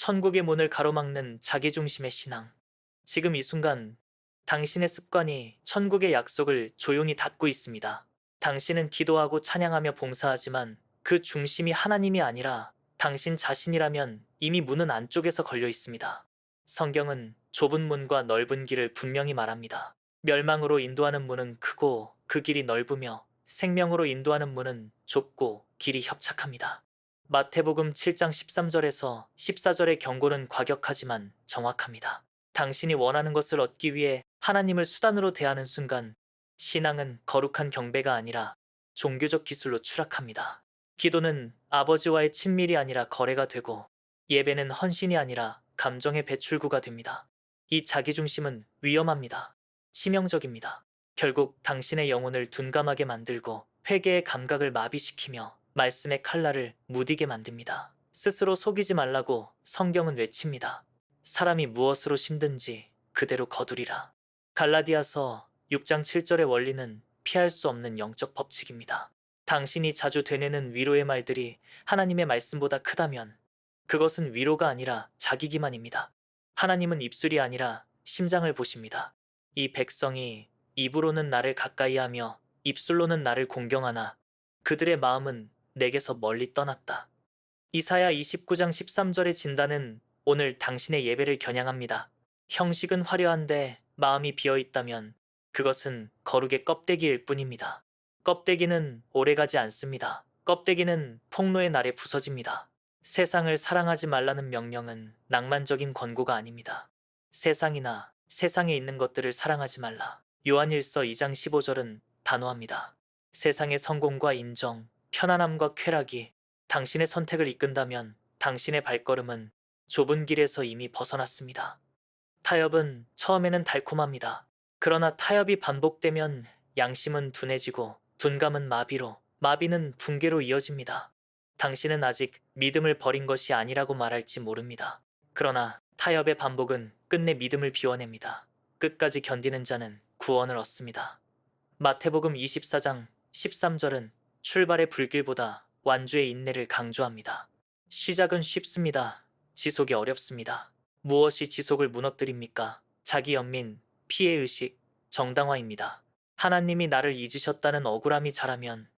천국의 문을 가로막는 자기중심의 신앙. 지금 이 순간 당신의 습관이 천국의 약속을 조용히 닫고 있습니다. 당신은 기도하고 찬양하며 봉사하지만 그 중심이 하나님이 아니라 당신 자신이라면 이미 문은 안쪽에서 걸려 있습니다. 성경은 좁은 문과 넓은 길을 분명히 말합니다. 멸망으로 인도하는 문은 크고 그 길이 넓으며 생명으로 인도하는 문은 좁고 길이 협착합니다. 마태복음 7장 13절에서 14절의 경고는 과격하지만 정확합니다. 당신이 원하는 것을 얻기 위해 하나님을 수단으로 대하는 순간 신앙은 거룩한 경배가 아니라 종교적 기술로 추락합니다. 기도는 아버지와의 친밀이 아니라 거래가 되고 예배는 헌신이 아니라 감정의 배출구가 됩니다. 이 자기중심은 위험합니다. 치명적입니다. 결국 당신의 영혼을 둔감하게 만들고 회개의 감각을 마비시키며 말씀의 칼날을 무디게 만듭니다. 스스로 속이지 말라고 성경은 외칩니다. 사람이 무엇으로 힘든지 그대로 거두리라. 갈라디아서 6장 7절의 원리는 피할 수 없는 영적 법칙입니다. 당신이 자주 되뇌는 위로의 말들이 하나님의 말씀보다 크다면 그것은 위로가 아니라 자기 기만입니다. 하나님은 입술이 아니라 심장을 보십니다. 이 백성이 입으로는 나를 가까이 하며 입술로는 나를 공경하나 그들의 마음은 내게서 멀리 떠났다. 이사야 29장 13절의 진단은 오늘 당신의 예배를 겨냥합니다. 형식은 화려한데 마음이 비어 있다면 그것은 거룩의 껍데기일 뿐입니다. 껍데기는 오래가지 않습니다. 껍데기는 폭로의 날에 부서집니다. 세상을 사랑하지 말라는 명령은 낭만적인 권고가 아닙니다. 세상이나 세상에 있는 것들을 사랑하지 말라. 요한일서 2장 15절은 단호합니다. 세상의 성공과 인정, 편안함과 쾌락이 당신의 선택을 이끈다면 당신의 발걸음은 좁은 길에서 이미 벗어났습니다. 타협은 처음에는 달콤합니다. 그러나 타협이 반복되면 양심은 둔해지고 둔감은 마비로, 마비는 붕괴로 이어집니다. 당신은 아직 믿음을 버린 것이 아니라고 말할지 모릅니다. 그러나 타협의 반복은 끝내 믿음을 비워냅니다. 끝까지 견디는 자는 구원을 얻습니다. 마태복음 24장 13절은 출발의 불길보다 완주의 인내를 강조합니다. 시작은 쉽습니다. 지속이 어렵습니다. 무엇이 지속을 무너뜨립니까? 자기 연민, 피해의식, 정당화입니다. 하나님이 나를 잊으셨다는 억울함이 자라면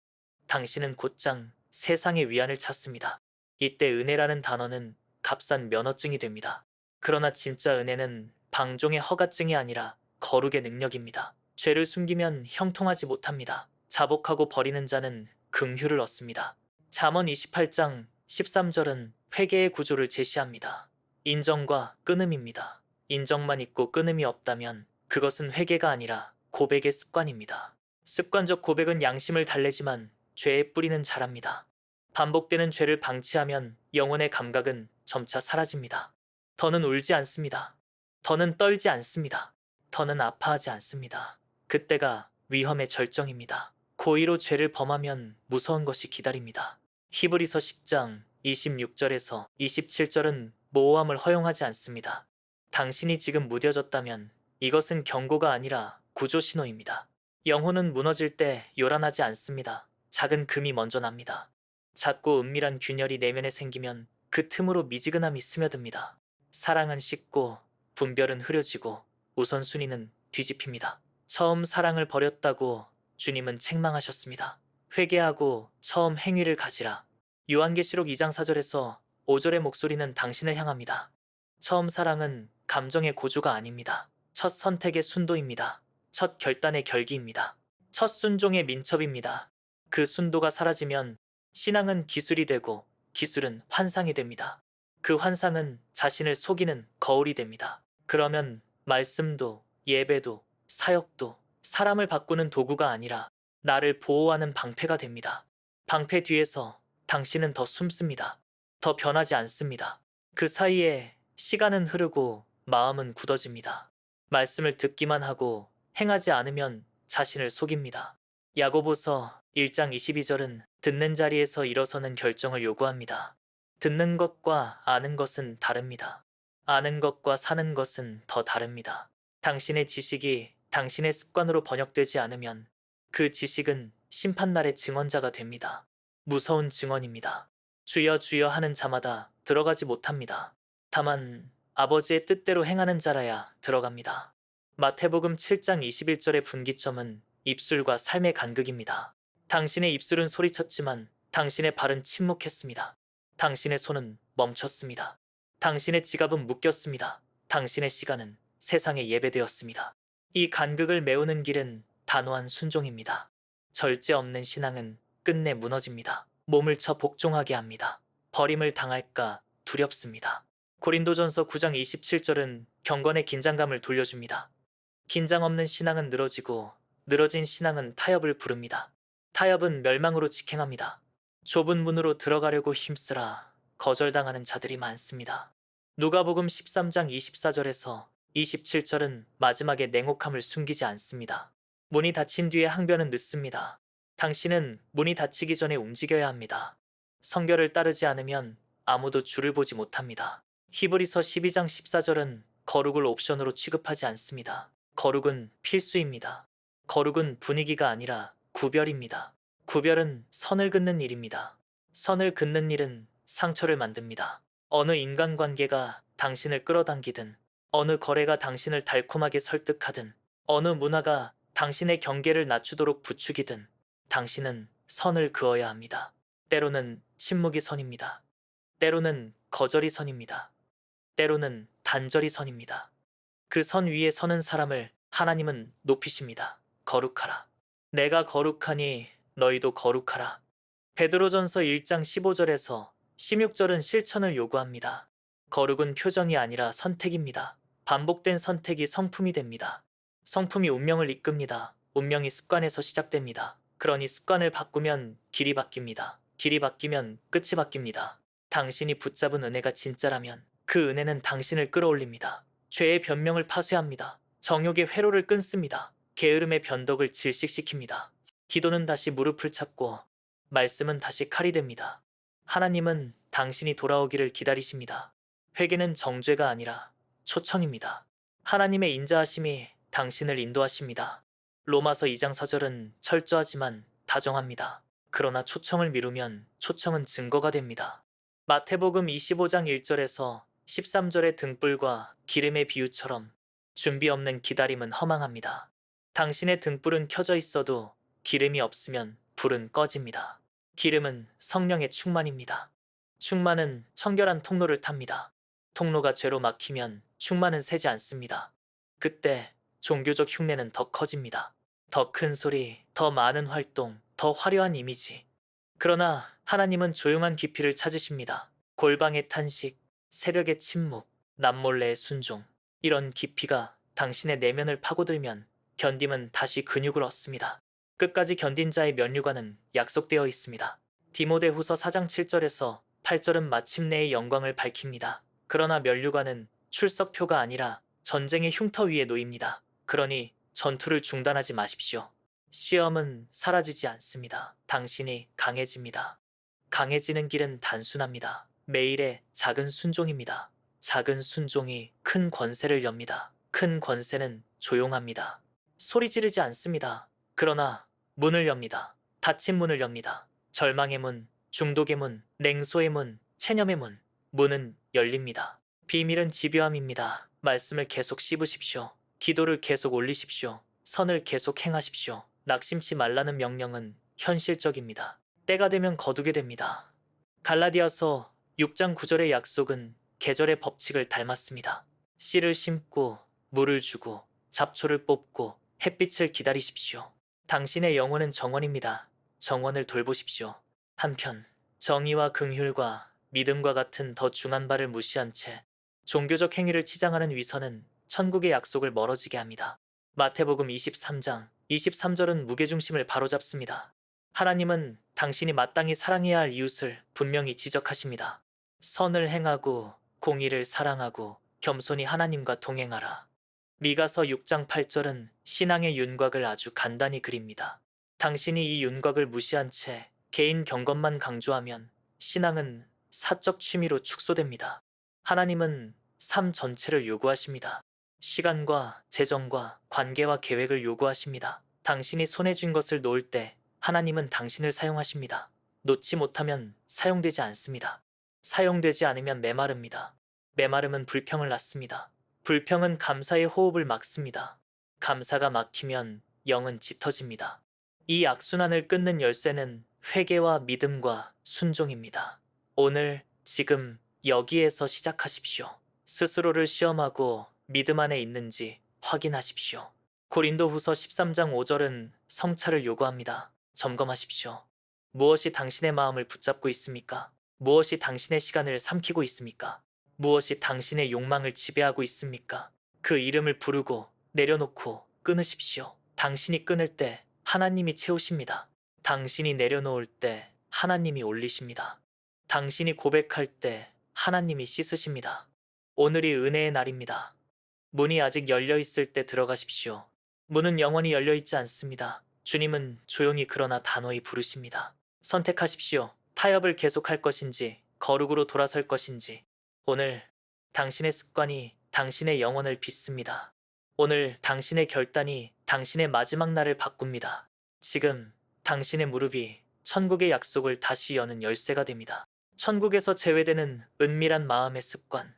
당신은 곧장 세상의 위안을 찾습니다. 이때 은혜라는 단어는 값싼 면허증이 됩니다. 그러나 진짜 은혜는 방종의 허가증이 아니라 거룩의 능력입니다. 죄를 숨기면 형통하지 못합니다. 자복하고 버리는 자는 긍휼을 얻습니다. 잠언 28장 13절은 회개의 구조를 제시합니다. 인정과 끊음입니다. 인정만 있고 끊음이 없다면 그것은 회개가 아니라 고백의 습관입니다. 습관적 고백은 양심을 달래지만 죄의 뿌리는 자랍니다. 반복되는 죄를 방치하면 영혼의 감각은 점차 사라집니다. 더는 울지 않습니다. 더는 떨지 않습니다. 더는 아파하지 않습니다. 그때가 위험의 절정입니다. 고의로 죄를 범하면 무서운 것이 기다립니다. 히브리서 10장 26절에서 27절은 모호함을 허용하지 않습니다. 당신이 지금 무뎌졌다면 이것은 경고가 아니라 구조 신호입니다. 영혼은 무너질 때 요란하지 않습니다. 작은 금이 먼저 납니다. 작고 은밀한 균열이 내면에 생기면 그 틈으로 미지근함이 스며듭니다. 사랑은 식고 분별은 흐려지고 우선순위는 뒤집힙니다. 처음 사랑을 버렸다고 주님은 책망하셨습니다. 회개하고 처음 행위를 가지라. 요한계시록 2장 4절에서 5절의 목소리는 당신을 향합니다. 처음 사랑은 감정의 고조가 아닙니다. 첫 선택의 순도입니다. 첫 결단의 결기입니다. 첫 순종의 민첩입니다. 그 순도가 사라지면 신앙은 기술이 되고 기술은 환상이 됩니다. 그 환상은 자신을 속이는 거울이 됩니다. 그러면 말씀도 예배도 사역도 사람을 바꾸는 도구가 아니라 나를 보호하는 방패가 됩니다. 방패 뒤에서 당신은 더 숨습니다. 더 변하지 않습니다. 그 사이에 시간은 흐르고 마음은 굳어집니다. 말씀을 듣기만 하고 행하지 않으면 자신을 속입니다. 야고보서 1장 22절은 듣는 자리에서 일어서는 결정을 요구합니다. 듣는 것과 아는 것은 다릅니다. 아는 것과 사는 것은 더 다릅니다. 당신의 지식이 당신의 습관으로 번역되지 않으면 그 지식은 심판날의 증언자가 됩니다. 무서운 증언입니다. 주여 주여 하는 자마다 들어가지 못합니다. 다만 아버지의 뜻대로 행하는 자라야 들어갑니다. 마태복음 7장 21절의 분기점은 입술과 삶의 간극입니다. 당신의 입술은 소리쳤지만 당신의 발은 침묵했습니다. 당신의 손은 멈췄습니다. 당신의 지갑은 묶였습니다. 당신의 시간은 세상에 예배되었습니다. 이 간극을 메우는 길은 단호한 순종입니다. 절제 없는 신앙은 끝내 무너집니다. 몸을 쳐 복종하게 합니다. 버림을 당할까 두렵습니다. 고린도전서 9장 27절은 경건의 긴장감을 돌려줍니다. 긴장 없는 신앙은 늘어지고 늘어진 신앙은 타협을 부릅니다. 타협은 멸망으로 직행합니다. 좁은 문으로 들어가려고 힘쓰라 거절당하는 자들이 많습니다. 누가복음 13장 24절에서 27절은 마지막에 냉혹함을 숨기지 않습니다. 문이 닫힌 뒤에 항변은 늦습니다. 당신은 문이 닫히기 전에 움직여야 합니다. 성결을 따르지 않으면 아무도 줄을 보지 못합니다. 히브리서 12장 14절은 거룩을 옵션으로 취급하지 않습니다. 거룩은 필수입니다. 거룩은 분위기가 아니라 구별입니다. 구별은 선을 긋는 일입니다. 선을 긋는 일은 상처를 만듭니다. 어느 인간관계가 당신을 끌어당기든, 어느 거래가 당신을 달콤하게 설득하든, 어느 문화가 당신의 경계를 낮추도록 부추기든, 당신은 선을 그어야 합니다. 때로는 침묵이 선입니다. 때로는 거절이 선입니다. 때로는 단절이 선입니다. 그 선 위에 서는 사람을 하나님은 높이십니다. 거룩하라. 내가 거룩하니 너희도 거룩하라. 베드로전서 1장 15절에서 16절은 실천을 요구합니다. 거룩은 표정이 아니라 선택입니다. 반복된 선택이 성품이 됩니다. 성품이 운명을 이끕니다. 운명이 습관에서 시작됩니다. 그러니 습관을 바꾸면 길이 바뀝니다. 길이 바뀌면 끝이 바뀝니다. 당신이 붙잡은 은혜가 진짜라면 그 은혜는 당신을 끌어올립니다. 죄의 변명을 파쇄합니다. 정욕의 회로를 끊습니다. 게으름의 변덕을 질식시킵니다. 기도는 다시 무릎을 찾고 말씀은 다시 칼이 됩니다. 하나님은 당신이 돌아오기를 기다리십니다. 회개는 정죄가 아니라 초청입니다. 하나님의 인자하심이 당신을 인도하십니다. 로마서 2장 4절은 철저하지만 다정합니다. 그러나 초청을 미루면 초청은 증거가 됩니다. 마태복음 25장 1절에서 13절의 등불과 기름의 비유처럼 준비 없는 기다림은 허망합니다. 당신의 등불은 켜져 있어도 기름이 없으면 불은 꺼집니다. 기름은 성령의 충만입니다. 충만은 청결한 통로를 탑니다. 통로가 죄로 막히면 충만은 새지 않습니다. 그때 종교적 흉내는 더 커집니다. 더 큰 소리, 더 많은 활동, 더 화려한 이미지. 그러나 하나님은 조용한 깊이를 찾으십니다. 골방의 탄식, 새벽의 침묵, 남몰래의 순종. 이런 깊이가 당신의 내면을 파고들면 견딤은 다시 근육을 얻습니다. 끝까지 견딘 자의 면류관은 약속되어 있습니다. 디모데 후서 4장 7절에서 8절은 마침내의 영광을 밝힙니다. 그러나 면류관은 출석표가 아니라 전쟁의 흉터 위에 놓입니다. 그러니 전투를 중단하지 마십시오. 시험은 사라지지 않습니다. 당신이 강해집니다. 강해지는 길은 단순합니다. 매일의 작은 순종입니다. 작은 순종이 큰 권세를 엽니다. 큰 권세는 조용합니다. 소리 지르지 않습니다. 그러나 문을 엽니다. 닫힌 문을 엽니다. 절망의 문, 중독의 문, 냉소의 문, 체념의 문. 문은 열립니다. 비밀은 집요함입니다. 말씀을 계속 씹으십시오. 기도를 계속 올리십시오. 선을 계속 행하십시오. 낙심치 말라는 명령은 현실적입니다. 때가 되면 거두게 됩니다. 갈라디아서 6장 9절의 약속은 계절의 법칙을 닮았습니다. 씨를 심고 물을 주고 잡초를 뽑고 햇빛을 기다리십시오. 당신의 영혼은 정원입니다. 정원을 돌보십시오. 한편 정의와 긍휼과 믿음과 같은 더 중한 바를 무시한 채 종교적 행위를 치장하는 위선은 천국의 약속을 멀어지게 합니다. 마태복음 23장 23절은 무게중심을 바로잡습니다. 하나님은 당신이 마땅히 사랑해야 할 이웃을 분명히 지적하십니다. 선을 행하고 공의를 사랑하고 겸손히 하나님과 동행하라. 미가서 6장 8절은 신앙의 윤곽을 아주 간단히 그립니다. 당신이 이 윤곽을 무시한 채 개인 경건만 강조하면 신앙은 사적 취미로 축소됩니다. 하나님은 삶 전체를 요구하십니다. 시간과 재정과 관계와 계획을 요구하십니다. 당신이 손에 쥔 것을 놓을 때 하나님은 당신을 사용하십니다. 놓지 못하면 사용되지 않습니다. 사용되지 않으면 메마릅니다. 메마름은 불평을 낳습니다. 불평은 감사의 호흡을 막습니다. 감사가 막히면 영은 짙어집니다. 이 악순환을 끊는 열쇠는 회개와 믿음과 순종입니다. 오늘, 지금, 여기에서 시작하십시오. 스스로를 시험하고 믿음 안에 있는지 확인하십시오. 고린도 후서 13장 5절은 성찰을 요구합니다. 점검하십시오. 무엇이 당신의 마음을 붙잡고 있습니까? 무엇이 당신의 시간을 삼키고 있습니까? 무엇이 당신의 욕망을 지배하고 있습니까? 그 이름을 부르고 내려놓고 끊으십시오. 당신이 끊을 때 하나님이 채우십니다. 당신이 내려놓을 때 하나님이 올리십니다. 당신이 고백할 때 하나님이 씻으십니다. 오늘이 은혜의 날입니다. 문이 아직 열려 있을 때 들어가십시오. 문은 영원히 열려 있지 않습니다. 주님은 조용히 그러나 단호히 부르십니다. 선택하십시오. 타협을 계속할 것인지, 거룩으로 돌아설 것인지. 오늘 당신의 습관이 당신의 영혼을 빚습니다. 오늘 당신의 결단이 당신의 마지막 날을 바꿉니다. 지금 당신의 무릎이 천국의 약속을 다시 여는 열쇠가 됩니다. 천국에서 제외되는 은밀한 마음의 습관.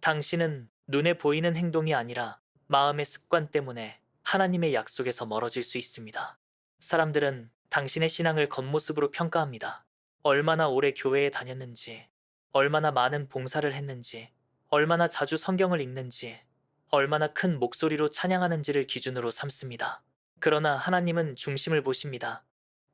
당신은 눈에 보이는 행동이 아니라 마음의 습관 때문에 하나님의 약속에서 멀어질 수 있습니다. 사람들은 당신의 신앙을 겉모습으로 평가합니다. 얼마나 오래 교회에 다녔는지, 얼마나 많은 봉사를 했는지, 얼마나 자주 성경을 읽는지, 얼마나 큰 목소리로 찬양하는지를 기준으로 삼습니다. 그러나 하나님은 중심을 보십니다.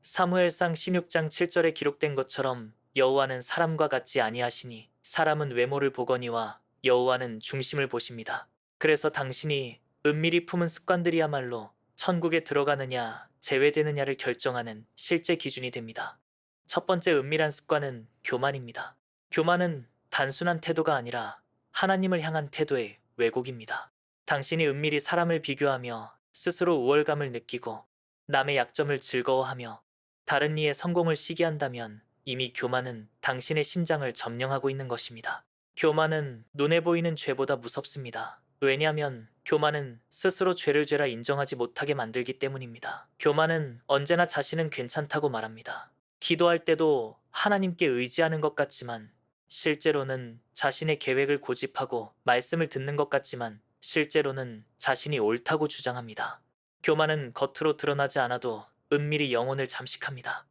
사무엘상 16장 7절에 기록된 것처럼 여호와는 사람과 같지 아니하시니 사람은 외모를 보거니와 여호와는 중심을 보십니다. 그래서 당신이 은밀히 품은 습관들이야말로 천국에 들어가느냐 제외되느냐를 결정하는 실제 기준이 됩니다. 첫 번째 은밀한 습관은 교만입니다. 교만은 단순한 태도가 아니라 하나님을 향한 태도의 왜곡입니다. 당신이 은밀히 사람을 비교하며 스스로 우월감을 느끼고 남의 약점을 즐거워하며 다른 이의 성공을 시기한다면 이미 교만은 당신의 심장을 점령하고 있는 것입니다. 교만은 눈에 보이는 죄보다 무섭습니다. 왜냐하면 교만은 스스로 죄를 죄라 인정하지 못하게 만들기 때문입니다. 교만은 언제나 자신은 괜찮다고 말합니다. 기도할 때도 하나님께 의지하는 것 같지만 실제로는 자신의 계획을 고집하고 말씀을 듣는 것 같지만 실제로는 자신이 옳다고 주장합니다. 교만은 겉으로 드러나지 않아도 은밀히 영혼을 잠식합니다.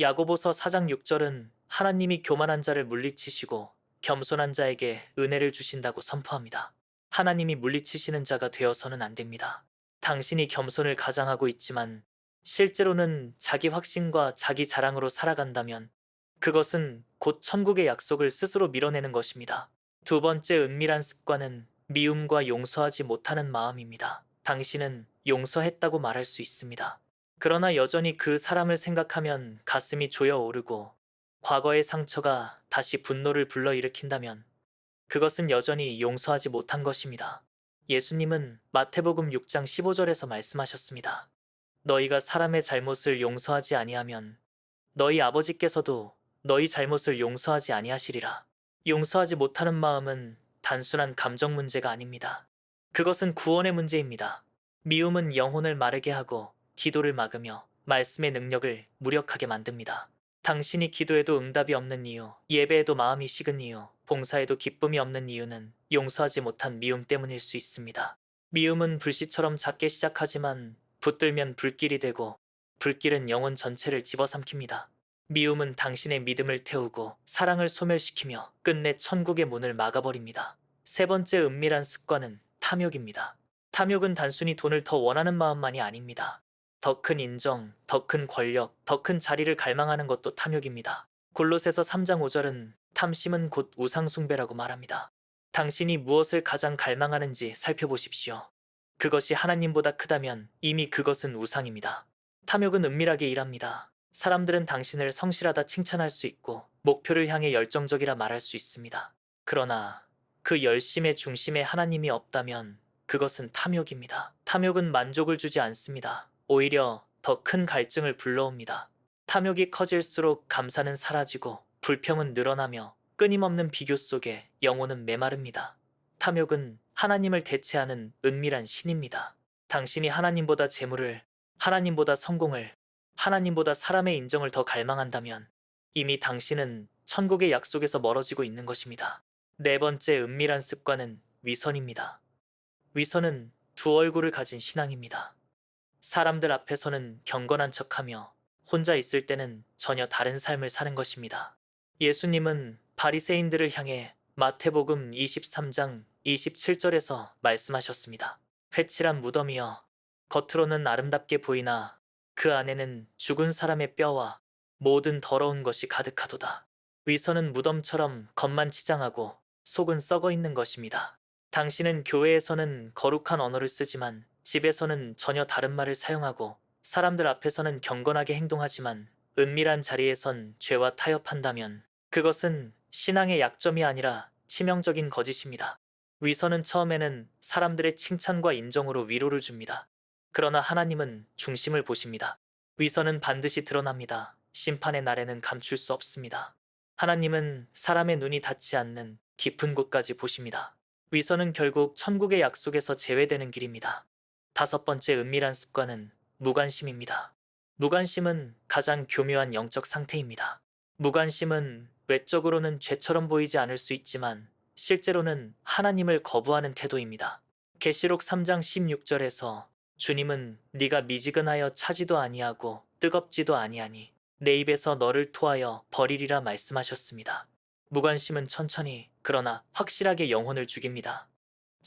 야고보서 4장 6절은 하나님이 교만한 자를 물리치시고 겸손한 자에게 은혜를 주신다고 선포합니다. 하나님이 물리치시는 자가 되어서는 안 됩니다. 당신이 겸손을 가장하고 있지만 실제로는 자기 확신과 자기 자랑으로 살아간다면 그것은 곧 천국의 약속을 스스로 밀어내는 것입니다. 두 번째 은밀한 습관은 미움과 용서하지 못하는 마음입니다. 당신은 용서했다고 말할 수 있습니다. 그러나 여전히 그 사람을 생각하면 가슴이 조여오르고 과거의 상처가 다시 분노를 불러일으킨다면 그것은 여전히 용서하지 못한 것입니다. 예수님은 마태복음 6장 15절에서 말씀하셨습니다. 너희가 사람의 잘못을 용서하지 아니하면 너희 아버지께서도 너희 잘못을 용서하지 아니하시리라. 용서하지 못하는 마음은 단순한 감정 문제가 아닙니다. 그것은 구원의 문제입니다. 미움은 영혼을 마르게 하고 기도를 막으며 말씀의 능력을 무력하게 만듭니다. 당신이 기도해도 응답이 없는 이유, 예배에도 마음이 식은 이유, 봉사에도 기쁨이 없는 이유는 용서하지 못한 미움 때문일 수 있습니다. 미움은 불씨처럼 작게 시작하지만 붙들면 불길이 되고 불길은 영혼 전체를 집어삼킵니다. 미움은 당신의 믿음을 태우고 사랑을 소멸시키며 끝내 천국의 문을 막아버립니다. 세 번째 은밀한 습관은 탐욕입니다. 탐욕은 단순히 돈을 더 원하는 마음만이 아닙니다. 더 큰 인정, 더 큰 권력, 더 큰 자리를 갈망하는 것도 탐욕입니다. 골로새서 3장 5절은 탐심은 곧 우상숭배라고 말합니다. 당신이 무엇을 가장 갈망하는지 살펴보십시오. 그것이 하나님보다 크다면 이미 그것은 우상입니다. 탐욕은 은밀하게 일합니다. 사람들은 당신을 성실하다 칭찬할 수 있고 목표를 향해 열정적이라 말할 수 있습니다. 그러나 그 열심의 중심에 하나님이 없다면 그것은 탐욕입니다. 탐욕은 만족을 주지 않습니다. 오히려 더 큰 갈증을 불러옵니다. 탐욕이 커질수록 감사는 사라지고 불평은 늘어나며 끊임없는 비교 속에 영혼은 메마릅니다. 탐욕은 하나님을 대체하는 은밀한 신입니다. 당신이 하나님보다 재물을, 하나님보다 성공을, 하나님보다 사람의 인정을 더 갈망한다면 이미 당신은 천국의 약속에서 멀어지고 있는 것입니다. 네 번째 은밀한 습관은 위선입니다. 위선은 두 얼굴을 가진 신앙입니다. 사람들 앞에서는 경건한 척하며 혼자 있을 때는 전혀 다른 삶을 사는 것입니다. 예수님은 바리새인들을 향해 마태복음 23장 27절에서 말씀하셨습니다. 회칠한 무덤이여 겉으로는 아름답게 보이나 그 안에는 죽은 사람의 뼈와 모든 더러운 것이 가득하도다. 위선은 무덤처럼 겉만 치장하고 속은 썩어 있는 것입니다. 당신은 교회에서는 거룩한 언어를 쓰지만 집에서는 전혀 다른 말을 사용하고 사람들 앞에서는 경건하게 행동하지만 은밀한 자리에선 죄와 타협한다면 그것은 신앙의 약점이 아니라 치명적인 거짓입니다. 위선은 처음에는 사람들의 칭찬과 인정으로 위로를 줍니다. 그러나 하나님은 중심을 보십니다. 위선은 반드시 드러납니다. 심판의 날에는 감출 수 없습니다. 하나님은 사람의 눈이 닿지 않는 깊은 곳까지 보십니다. 위선은 결국 천국의 약속에서 제외되는 길입니다. 다섯 번째 은밀한 습관은 무관심입니다. 무관심은 가장 교묘한 영적 상태입니다. 무관심은 외적으로는 죄처럼 보이지 않을 수 있지만 실제로는 하나님을 거부하는 태도입니다. 계시록 3장 16절에서 주님은 네가 미지근하여 차지도 아니하고 뜨겁지도 아니하니 내 입에서 너를 토하여 버리리라 말씀하셨습니다. 무관심은 천천히 그러나 확실하게 영혼을 죽입니다.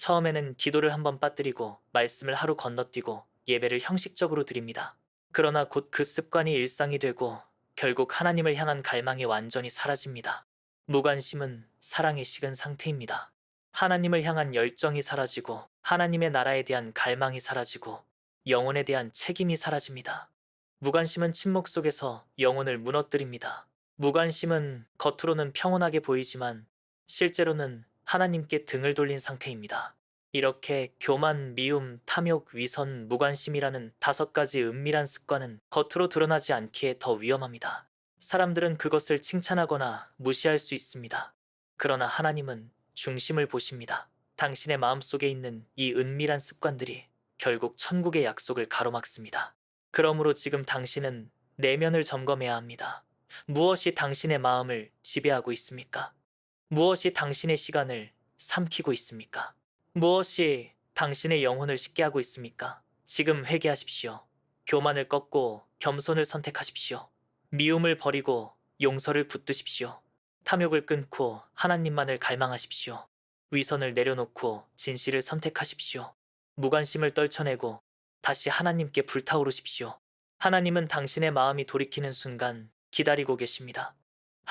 처음에는 기도를 한번 빠뜨리고 말씀을 하루 건너뛰고 예배를 형식적으로 드립니다. 그러나 곧 그 습관이 일상이 되고 결국 하나님을 향한 갈망이 완전히 사라집니다. 무관심은 사랑이 식은 상태입니다. 하나님을 향한 열정이 사라지고 하나님의 나라에 대한 갈망이 사라지고 영혼에 대한 책임이 사라집니다. 무관심은 침묵 속에서 영혼을 무너뜨립니다. 무관심은 겉으로는 평온하게 보이지만 실제로는 하나님께 등을 돌린 상태입니다. 이렇게 교만, 미움, 탐욕, 위선, 무관심이라는 다섯 가지 은밀한 습관은 겉으로 드러나지 않기에 더 위험합니다. 사람들은 그것을 칭찬하거나 무시할 수 있습니다. 그러나 하나님은 중심을 보십니다. 당신의 마음속에 있는 이 은밀한 습관들이 결국 천국의 약속을 가로막습니다. 그러므로 지금 당신은 내면을 점검해야 합니다. 무엇이 당신의 마음을 지배하고 있습니까? 무엇이 당신의 시간을 삼키고 있습니까? 무엇이 당신의 영혼을 식게 하고 있습니까? 지금 회개하십시오. 교만을 꺾고 겸손을 선택하십시오. 미움을 버리고 용서를 붙드십시오. 탐욕을 끊고 하나님만을 갈망하십시오. 위선을 내려놓고 진실을 선택하십시오. 무관심을 떨쳐내고 다시 하나님께 불타오르십시오. 하나님은 당신의 마음이 돌이키는 순간 기다리고 계십니다.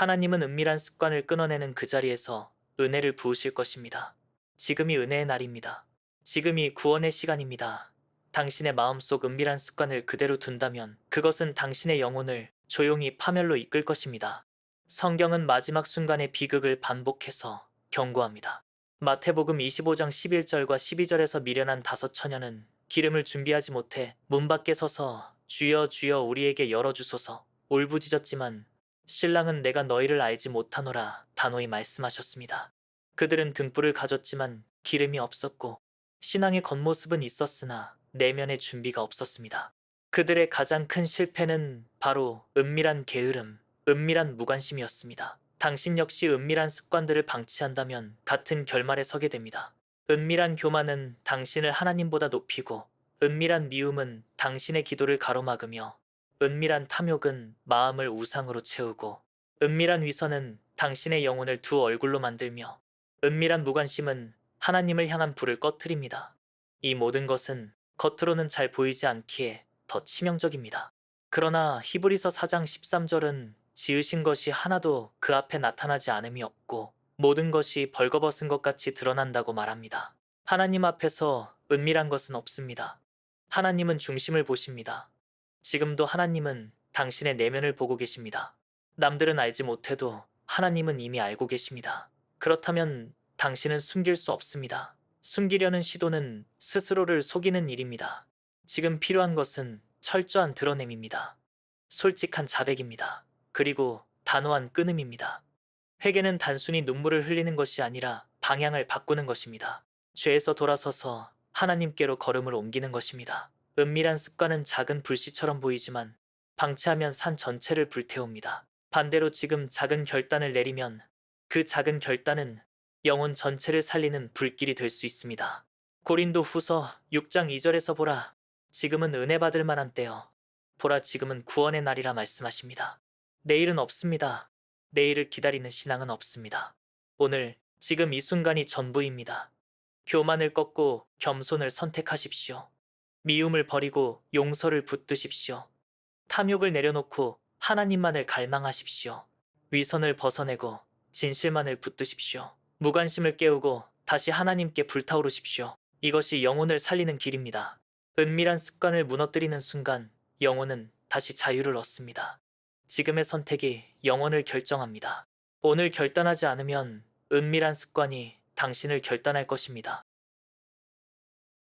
하나님은 은밀한 습관을 끊어내는 그 자리에서 은혜를 부으실 것입니다. 지금이 은혜의 날입니다. 지금이 구원의 시간입니다. 당신의 마음속 은밀한 습관을 그대로 둔다면 그것은 당신의 영혼을 조용히 파멸로 이끌 것입니다. 성경은 마지막 순간의 비극을 반복해서 경고합니다. 마태복음 25장 11절과 12절에서 미련한 다섯 처녀는 기름을 준비하지 못해 문 밖에 서서 주여 주여 우리에게 열어주소서 울부짖었지만 신랑은 내가 너희를 알지 못하노라 단호히 말씀하셨습니다. 그들은 등불을 가졌지만 기름이 없었고 신앙의 겉모습은 있었으나 내면의 준비가 없었습니다. 그들의 가장 큰 실패는 바로 은밀한 게으름, 은밀한 무관심이었습니다. 당신 역시 은밀한 습관들을 방치한다면 같은 결말에 서게 됩니다. 은밀한 교만은 당신을 하나님보다 높이고 은밀한 미움은 당신의 기도를 가로막으며 은밀한 탐욕은 마음을 우상으로 채우고 은밀한 위선은 당신의 영혼을 두 얼굴로 만들며 은밀한 무관심은 하나님을 향한 불을 꺼트립니다. 이 모든 것은 겉으로는 잘 보이지 않기에 더 치명적입니다. 그러나 히브리서 4장 13절은 지으신 것이 하나도 그 앞에 나타나지 않음이 없고 모든 것이 벌거벗은 것 같이 드러난다고 말합니다. 하나님 앞에서 은밀한 것은 없습니다. 하나님은 중심을 보십니다. 지금도 하나님은 당신의 내면을 보고 계십니다. 남들은 알지 못해도 하나님은 이미 알고 계십니다. 그렇다면 당신은 숨길 수 없습니다. 숨기려는 시도는 스스로를 속이는 일입니다. 지금 필요한 것은 철저한 드러냄입니다. 솔직한 자백입니다. 그리고 단호한 끊음입니다. 회개는 단순히 눈물을 흘리는 것이 아니라 방향을 바꾸는 것입니다. 죄에서 돌아서서 하나님께로 걸음을 옮기는 것입니다. 은밀한 습관은 작은 불씨처럼 보이지만 방치하면 산 전체를 불태웁니다. 반대로 지금 작은 결단을 내리면 그 작은 결단은 영혼 전체를 살리는 불길이 될 수 있습니다. 고린도 후서 6장 2절에서 보라. 지금은 은혜 받을 만한 때요. 보라 지금은 구원의 날이라 말씀하십니다. 내일은 없습니다. 내일을 기다리는 신앙은 없습니다. 오늘, 지금 이 순간이 전부입니다. 교만을 꺾고 겸손을 선택하십시오. 미움을 버리고 용서를 붙드십시오. 탐욕을 내려놓고 하나님만을 갈망하십시오. 위선을 벗어내고 진실만을 붙드십시오. 무관심을 깨우고 다시 하나님께 불타오르십시오. 이것이 영혼을 살리는 길입니다. 은밀한 습관을 무너뜨리는 순간 영혼은 다시 자유를 얻습니다. 지금의 선택이 영혼을 결정합니다. 오늘 결단하지 않으면 은밀한 습관이 당신을 결단할 것입니다.